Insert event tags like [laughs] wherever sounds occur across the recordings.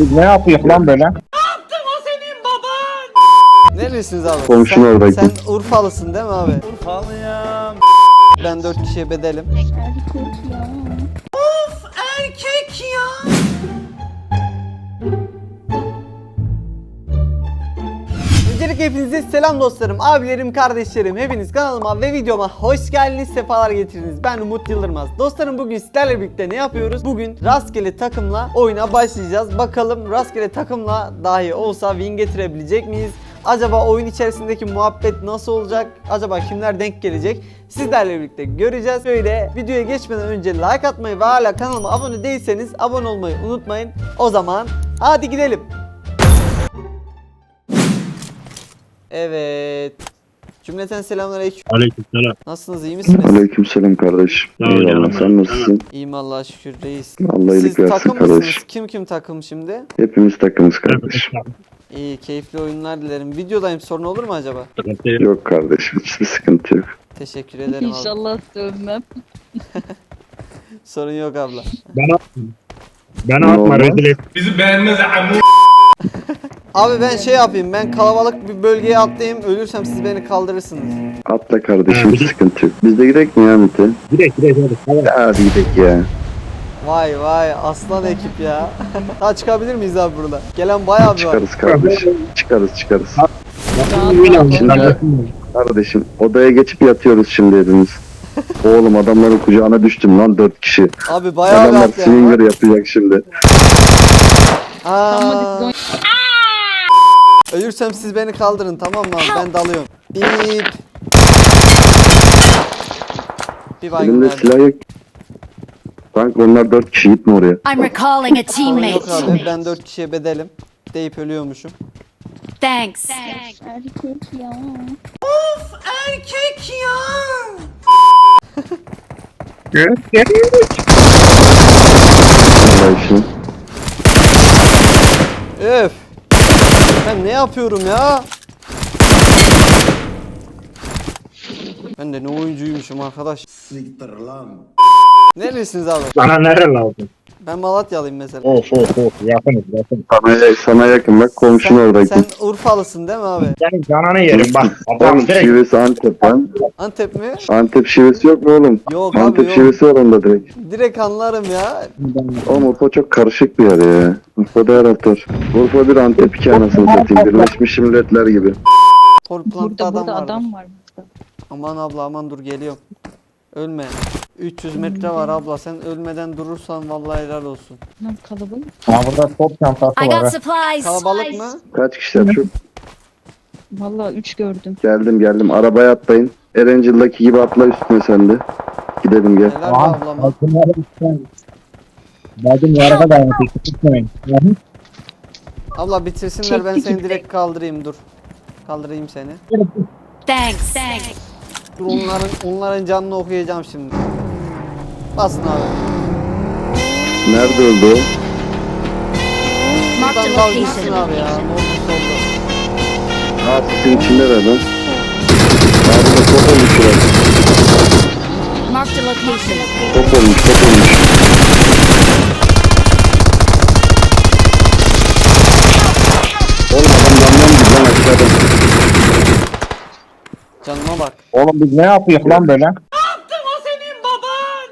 biz ne yapıyoruz lan böyle? Neresiniz abi? Komşun sen, oradaki. Sen Urfalısın değil mi abi? Urfalıyım. Ben dört kişiye bedelim. Öncelikle hepinize selam dostlarım, abilerim, kardeşlerim. Hepiniz kanalıma ve videoma hoş geldiniz, sefalar getirdiniz. Ben Umut Yıldırmaz. Dostlarım bugün sizlerle birlikte ne yapıyoruz? Bugün rastgele takımla oyuna başlayacağız. Bakalım rastgele takımla dahi olsa win getirebilecek miyiz? Acaba oyun içerisindeki muhabbet nasıl olacak? Acaba kimler denk gelecek? Sizlerle birlikte göreceğiz. Böyle videoya geçmeden önce like atmayı ve hala kanalıma abone değilseniz abone olmayı unutmayın. O zaman hadi gidelim. Evet. Cümleten selamünaleyküm. Aleykümselam. Nasılsınız? iyi misiniz? Aleykümselam kardeşim. Sağ ol Eyvallah canım. sen nasılsın? İyiyim Allah'a şükür reis. Allah Siz iyilik versin takım kardeş. mısınız? Kim kim takım şimdi? Hepimiz takımız kardeş. İyi, keyifli oyunlar dilerim. Videodayım sorun olur mu acaba? Yok. Kardeşim hiçbir sıkıntı yok. Teşekkür ederim abi. İnşallah sövmem. [laughs] Sorun yok abla. Ben atma. Ben Ne atma oldu? rezil et. Bizi beğenmez amu. Abi ben şey yapayım. Ben kalabalık bir bölgeye atlayayım. Ölürsem siz beni kaldırırsınız. Atla kardeşim sıkıntı yok. Biz de gidelim mi ya Mete? Direkt direkt hadi. Hadi. Gidelim ya. Vay vay aslan ekip ya. [laughs] Daha çıkabilir miyiz abi burada? Gelen bayağı bir var. Çıkarız kardeşim. Çıkarız çıkarız. Olsun kardeşim? Kardeşim odaya geçip yatıyoruz şimdi hepimiz. Oğlum adamların kucağına düştüm lan dört kişi. Abi bayağı bir Adamlar at ya. swinger yapacak şimdi. Aa, ölürsem siz beni kaldırın tamam mı abi? Ben dalıyorum. İp. Bir baygın Elimde verdim. silah yok. Kanka onlar dört kişi gitme oraya. I'm recalling a Sorun yok teammate. abi. Ben 4 kişiye bedelim. Deyip ölüyormuşum. Thanks. erkek ya. Allah işini. Öf. Ben ne yapıyorum ya? Ben de ne oyuncuymuşum arkadaş. Neresiniz abi? Sana nere lazım? Ben Malatyalıyım mesela. Of of of yakınız yakın. Sana, sana yakın bak komşun oradaki. sen Urfalısın değil mi abi? Senin canını yerim bak. Adam Oğlum direkt şivesi Antep lan. Antep mi? Antep şivesi yok mu oğlum? Yok Antep abi yok. şivesi var onda direkt. Direkt anlarım ya. Oğlum Urfa çok karışık bir yer ya. Urfa'da her hafta var. Urfa bir Antep iki anasını satayım. Birleşmiş Milletler gibi. Torplant'ta Burada adam burada var. adam var burada. Aman abla aman dur geliyorum. Ölme. 300 metre var abla sen ölmeden durursan vallahi helal olsun. Lan kalabalık. Ha burada top çantası I var. got ha. supplies. Kalabalık mı? Kaç kişiler çok? Vallahi 3 gördüm. Geldim geldim. Arabaya atlayın. Erencil'deki gibi atla üstüne sen de. Gidelim gel. Helal be Aha. ablam. Altınları üstten. Bacım yaraka dayanıyor. Tutmayın. Abla bitirsinler ben Çekti seni gitti. direkt kaldırayım dur. Kaldırayım seni. Thanks. Thanks. Dur onların onların canını okuyacağım şimdi. Basın abi. Nerede öldü o? Marked Buradan dal gitsin location. abi ya. Ne olursa içinde de lan. Aa burada top olmuş biraz. Marked a location. Top olmuş top olmuş. Oğlum adam yandan gidiyor lan aşağıdan. Canıma bak. Oğlum biz ne yapıyoruz lan böyle? Yaptım o senin baban.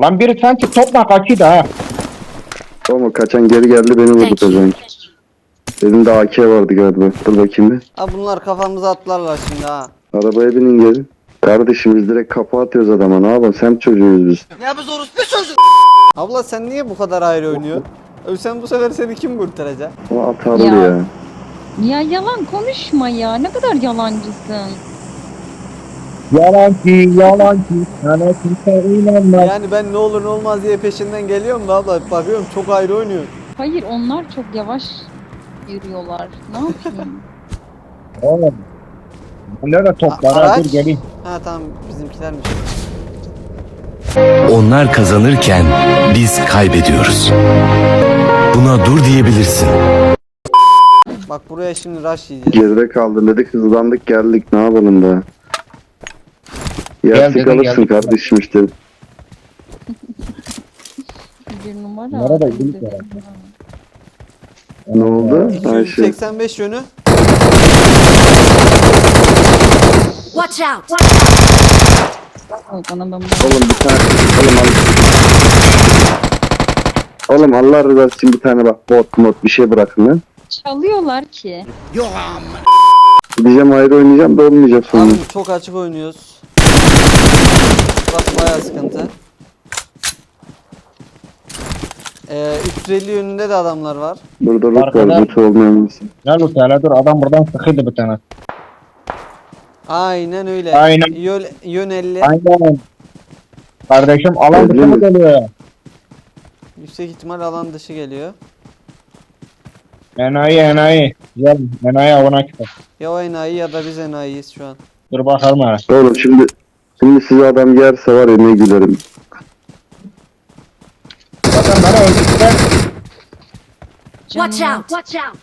Lan biri sanki topla kaçıydı ha. O kaçan geri geldi beni vurdu pezevenk. Elinde AK vardı galiba. Dur bakayım bir. Ha bunlar kafamıza atlarlar şimdi ha. Arabaya binin gelin. Kardeşim biz direkt kapı atıyoruz adama ne yapalım semt çocuğuyuz biz. Abla sen niye bu kadar ayrı oynuyorsun? Ölsen bu sefer seni kim kurtaracak? Ama atarlı Ya. ya. Ya yalan konuşma ya. Ne kadar yalancısın. Yalancı yalancı. Sana kimse inanmaz. Yani ben ne olur ne olmaz diye peşinden geliyorum da abla bakıyorum çok ayrı oynuyor. Hayır onlar çok yavaş yürüyorlar. Ne yapayım? [laughs] Oğlum. Bende de top var ha Araç. dur geleyim. Ha tamam bizimkilermiş. Onlar kazanırken biz kaybediyoruz. Buna dur diyebilirsin. Bak buraya şimdi rush yiyeceğiz. Geride kaldın dedik hızlandık geldik ne yapalım da. Gel Yersik dedin, alırsın geldik. kardeşim işte. [laughs] Bir numara. Numara da dedim. iyilik var. Ne oldu? Ayşe. 285 yönü. Watch out! Al bana ben Oğlum bir tane. Oğlum al. Oğlum Allah rızası için bir tane bak bot mod bir şey bırakın lan. çalıyorlar ki. Gideceğim ayrı oynayacağım da olmayacak sonra. Abi çok açık oynuyoruz. Bak bayağı sıkıntı. Ee, 350 yönünde de adamlar var. Burada loot var Arkadan- loot olmayan birisi. Ne Lut hele dur adam buradan sıkıydı bir tane. Aynen öyle. Aynen. Yön, yön 50. Aynen. Kardeşim alan dışı mı mi? geliyor? Yüksek ihtimal alan dışı geliyor. Enayi enayi. Gel enayi avına çıkar. Ya o enayi ya da biz enayiyiz şu an. Dur bakalım hele. Oğlum şimdi şimdi size adam yerse var ya ne gülerim. Zaten bana öldürdüler. Watch out! Watch out!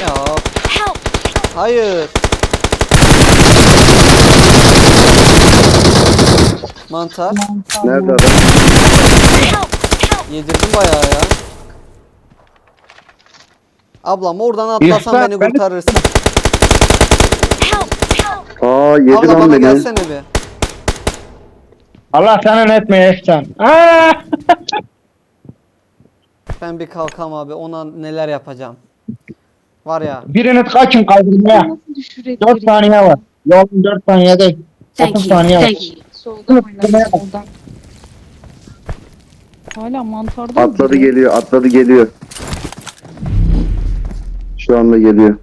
Ya Help! hayır. Mantar. Nerede adam? Yedirdim bayağı ya. Ablam oradan atlasan İhsan, beni beni- kurtarırsın. Aa yedi Abla lan bana beni. gelsene bir. Allah senin etmeye ihsan. Aa! [laughs] Ben bir kalkam abi ona neler yapacağım. Var ya. Birini kaçın kaldırmaya. Nasıl 4 düşürebilirim? saniye var. Yolun 4 saniye değil. Thank 30 you. saniye var. Thank you. Soldan oynar soldan. Hala mantarda mı Atladı duruyor? geliyor atladı geliyor. Şu anda geliyor.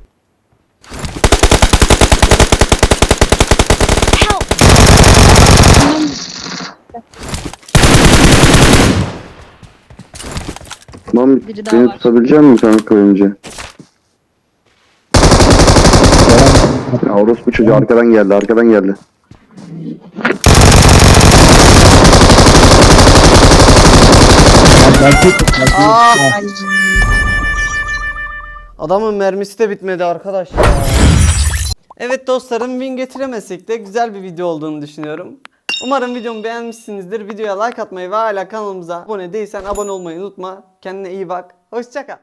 Tamam Biri daha beni var. tutabilecek misin kanka önce? Ya orospu çocuğu arkadan geldi arkadan geldi. Aa! Ay, Adamın mermisi de bitmedi arkadaş. Evet dostlarım win getiremesek de güzel bir video olduğunu düşünüyorum. Umarım videomu beğenmişsinizdir. Videoya like atmayı ve hala kanalımıza abone değilsen abone olmayı unutma. Kendine iyi bak. Hoşçakal.